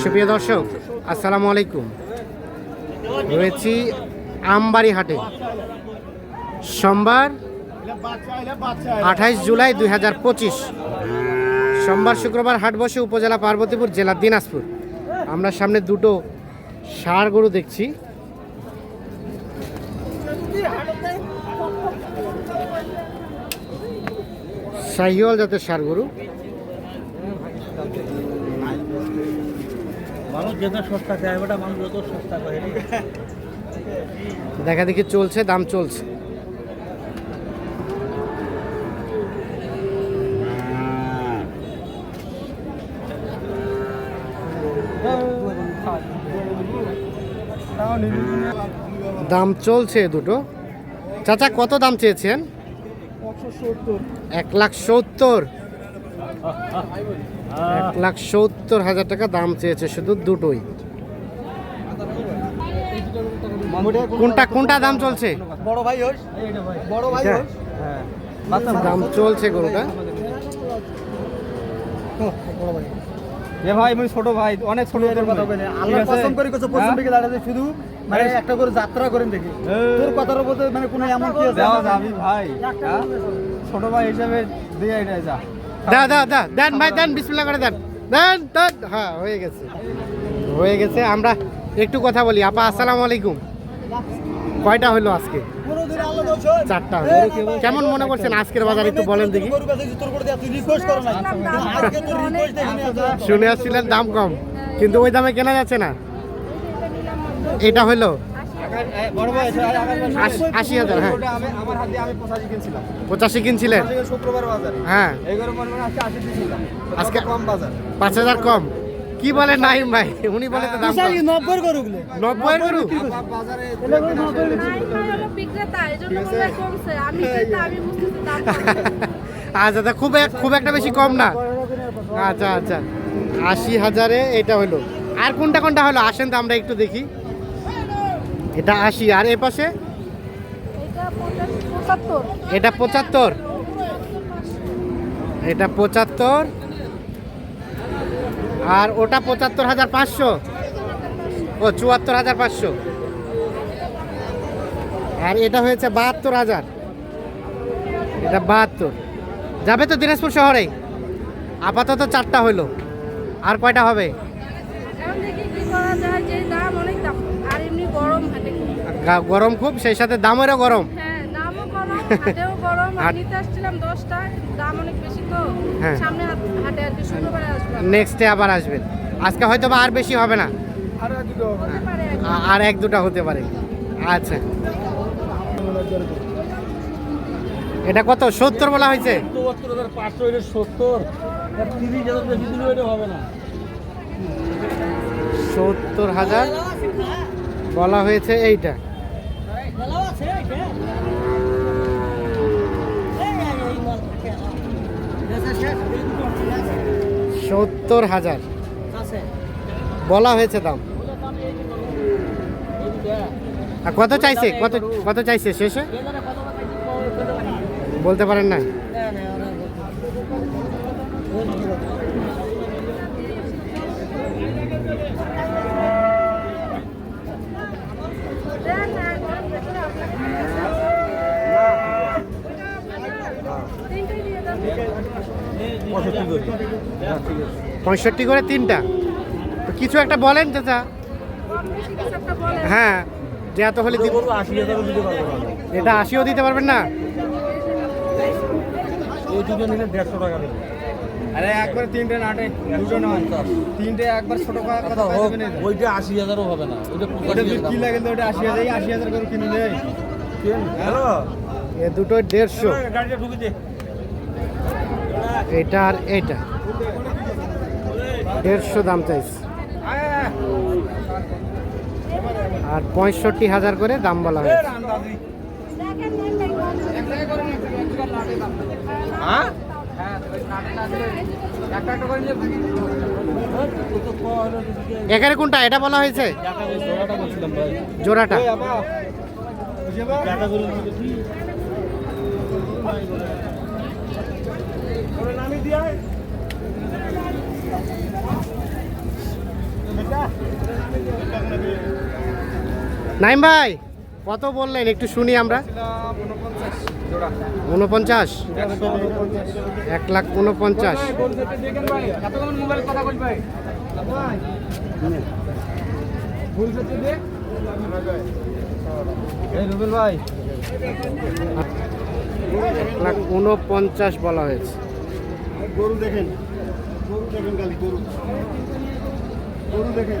সুপ্রিয় দর্শক, আসসালামু আলাইকুম। রয়েছি আমবাড়ি হাটে। সোমবার আঠাইশ জুলাই দুই হাজার পঁচিশ। সোমবার শুক্রবার হাট বসে উপজেলা পার্বতীপুর জেলা দিনাজপুর। আমরা সামনে দুটো ষাঁড় গরু দেখছি। শাহিওয়াল জাতের ষাঁড় গরু। মানুষ যেত সস্তা চায় ওটা মানুষ যত সস্তা করে। দেখা দেখি চলছে দাম চলছে। দাম চলছে দুটো। চাচা কত দাম চেয়েছেন? এক লাখ সত্তর। এক লাখ সত্তর হাজার টাকা দাম চেয়েছে শুধু দুটোই। কোনটা কোনটা দাম চলছে? বড় ভাই বড় ভাই এটা? হোস। হ্যাঁ। দাম চলছে গরুটা। এ ভাই আমি ছোট ভাই অনেক ছোট কথা বলে আল্লাহ কসম করে কিছু পছন্দ দিকে দাঁড়াতে শুধু মানে একটা করে যাত্রা করেন দেখি। তোর কথার মানে কোনো এমন কি আছে? ভাই। ছোট ভাই হিসাবে দিয়ে এটা যা। দা দা দা দেন ভাই দেন বিসমিল্লাহ করে দেন। দেন দেন হ্যাঁ হয়ে গেছে। হয়ে গেছে আমরা একটু কথা বলি। আপা আসসালামু আলাইকুম। কয়টা হলো আজকে? চারটা হলো। কেমন মনে করছেন আজকের বাজার? একটু বলেন দেখি। দেখিনি শুনে আসছিলেন দাম কম কিন্তু ওই দামে কেনা যাচ্ছে না। এটা হলো? আশি- হাজার হ্যাঁ। পঁচাশি কিনছিলেন? হ্যাঁ। পাঁচ হাজার কম। কি বলেন নাইম ভাই? উনি বলে। আচ্ছা তা খুব খুব একটা বেশি কম না। আচ্ছা আচ্ছা। আশি হাজারে এটা হলো। আর কোনটা কোনটা হলো? আসেন তো আমরা একটু দেখি। এটা আশি আর এ পাশে? এটা পঁচাত্তর এটা পঁচাত্তর। আর ওটা পঁচাত্তর হাজার পাঁচশো? ও চুয়াত্তর হাজার পাঁচশো। আর এটা হয়েছে বাহাত্তর হাজার। এটা বাহাত্তর। যাবে তো দিনাজপুর শহরে? আপাতত চারটা হলো। আর কয়টা হবে এখন দেখি কি করা যায় যে দাম অনেক দাম আর এমনি গরম হাটে গা- গরম খুব সেই সাথে দামেরও গরম। হ্যাঁ দামও গরম হাটেও গরম আর নিতে আসছিলাম দশটা দাম অনেক বেশি তো। হ্যাঁ। সামনে হাটে আর কি শুক্রবারে আসলাম নেক্সটে আবার আসবেন। আজকে হয়তো বা আর বেশি হবে না। আর এক দুটা হতে পারে আচ্ছা। এটা কত? সত্তর বলা হয়েছে? সত্তর হাজার বলা হয়েছে এইটা। সত্তর হাজার। বলা হয়েছে দাম। আর কত চাইছে? কত কত চাইছে শেষে? বলতে পারেন না, গরম দেখলে আপনাকে তিনটেই দিয়ে দেন। পঁয়ষট্টি করে তিনটা। তো কিছু একটা বলেন চাচা। হ্যাঁ যে এত হলে দি- আশি হাজারও দিতে পারব এটা আশিও দিতে পারবেন না? এই দুটো নিলে দেড়শো টাকা আরে একবার তিনটে নাটে দুটো নয় তিনটে একবার ছোট কথা ওইটা আশি হাজারও হবে না ওইটা ওটা যদি কি লাগে তো ওটা আশি হাজার আশি হাজার করে কিনে নেই হ্যালো? এ দুটো দেড়শো। গাড়িটা ঢুকে দে। এটা আর এটা। দেড়শো দাম চাইছে। আর পঁয়ষট্টি হাজার করে দাম বলা হয়েছে। হ্যাঁ? এখানে কোনটা? এটা বলা হয়েছে? জোড়াটা। নাইম ভাই, কত বললেন? একটু শুনি আমরা। উনপঞ্চাশ এক লাখ উনপঞ্চাশ এক লাখ উনপঞ্চাশ বলা হয়েছে। গরু দেখেন। গরু দেখেন গরু দেখেন।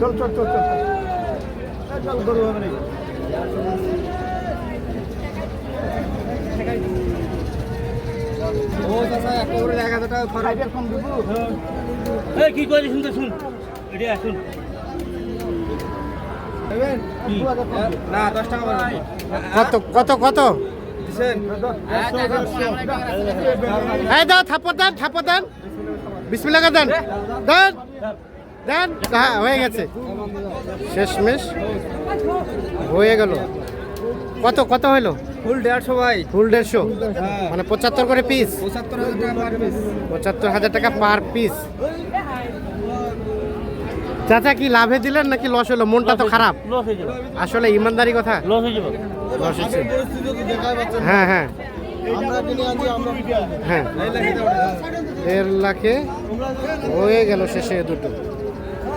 চল চল চল চল চল গরু হবে নাকি ও চাচা একটা করে এক হাজার টাকা খরচ কম দিব এই কি কইলি শুনতে শুন এটি আসুন না দশ টাকা বলেন কত কত কত দিছেন এই দাও থাপ্পর দেন থাপ্পর দেন বিসমিল্লাহ দেন দেন দেন হ্যাঁ হয়ে গেছে। শেষমেশ হয়ে গেল। কত কত হলো? ফুল দেড়শো ভাই। ফুল দেড়শো? মানে পঁচাত্তর করে পিস পঁচাত্তর হাজার টাকা পার পিস চাচা কি লাভে দিলেন নাকি লস হলো? মনটা তো খারাপ। আসলে ইমানদারি কথা। লস হয়ে পাচ্ছে হ্যাঁ হ্যাঁ। হ্যাঁ। দেড় লাখে হয়ে গেল শেষে দুটো।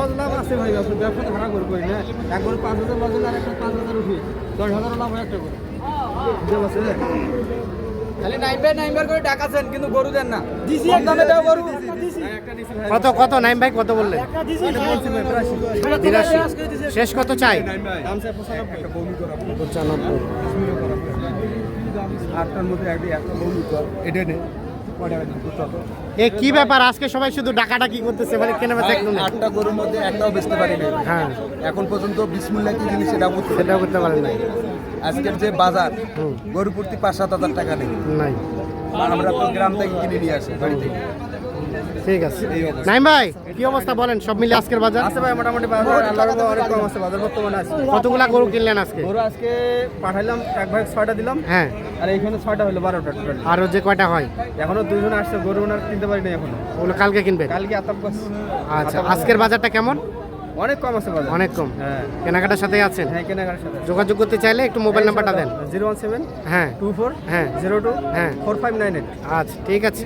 লস লাভ আছে ভাই ব্যবসা ব্যবসা তো খারাপ করব না? একবার পাঁচ হাজার লস আর একটা পাঁচ হাজার উঠি দশ হাজার লাভ হয় একটা করে বুঝতে পারছেন? খালি করে ডাকাছেন কিন্তু গরু দেন না। দামে গরু। কত কত নাইম ভাই। কত বললেন বিরাশি বিরাশি শেষ কত চাই? পঁচানব্বই। আটটার মধ্যে একটা একটা বমি কর। এটা নে। কয়টা দিন কত এ কি ব্যাপার? আজকে সবাই শুধু ডাকাডাকি করতেছে মানে কেনা বেচা নেই। আটটা গরুর মধ্যে একটাও বেচতে পারি না হ্যাঁ। এখন পর্যন্ত বিসমুল্লাহ কি জিনিস সেটা করতে সেটাও করতে পারেন না আজকের যে বাজার। গরু প্রতি পাঁচ সাত হাজার টাকা নেই। নাই। আমরা তো গ্রাম থেকে কিনে নিয়ে আসি বাড়ি থেকে। ঠিক আছে। নাইম ভাই কি অবস্থা বলেন? সব মিলে আজকের বাজার? আছে ভাই মোটামুটি বাজার আল্লাহর রহমতে অনেক কম আছে বাজার বর্তমানে আছে। কতগুলা গরু কিনলেন আজকে? গরু আজকে পাঠাইলাম এক দিলাম। হ্যাঁ। আর এইখানে হলো টোটাল যে কয়টা হয়? এখনও দুইজন আসছে গরু ওনার কিনতে পারি না এখনও। ওগুলো কালকে কিনবেন? কালকে। আচ্ছা আজকের বাজারটা কেমন? অনেক কম আছে বাজার। অনেক কম? হ্যাঁ। কেনাকাটার সাথে আছেন? হ্যাঁ কেনাকাটার সাথে যোগাযোগ করতে চাইলে একটু মোবাইল নাম্বারটা দেন। জিরো ওয়ান সেভেন হ্যাঁ। টু ফোর হ্যাঁ। জিরো টু হ্যাঁ। Four five nine eight. আচ্ছা ঠিক আছে।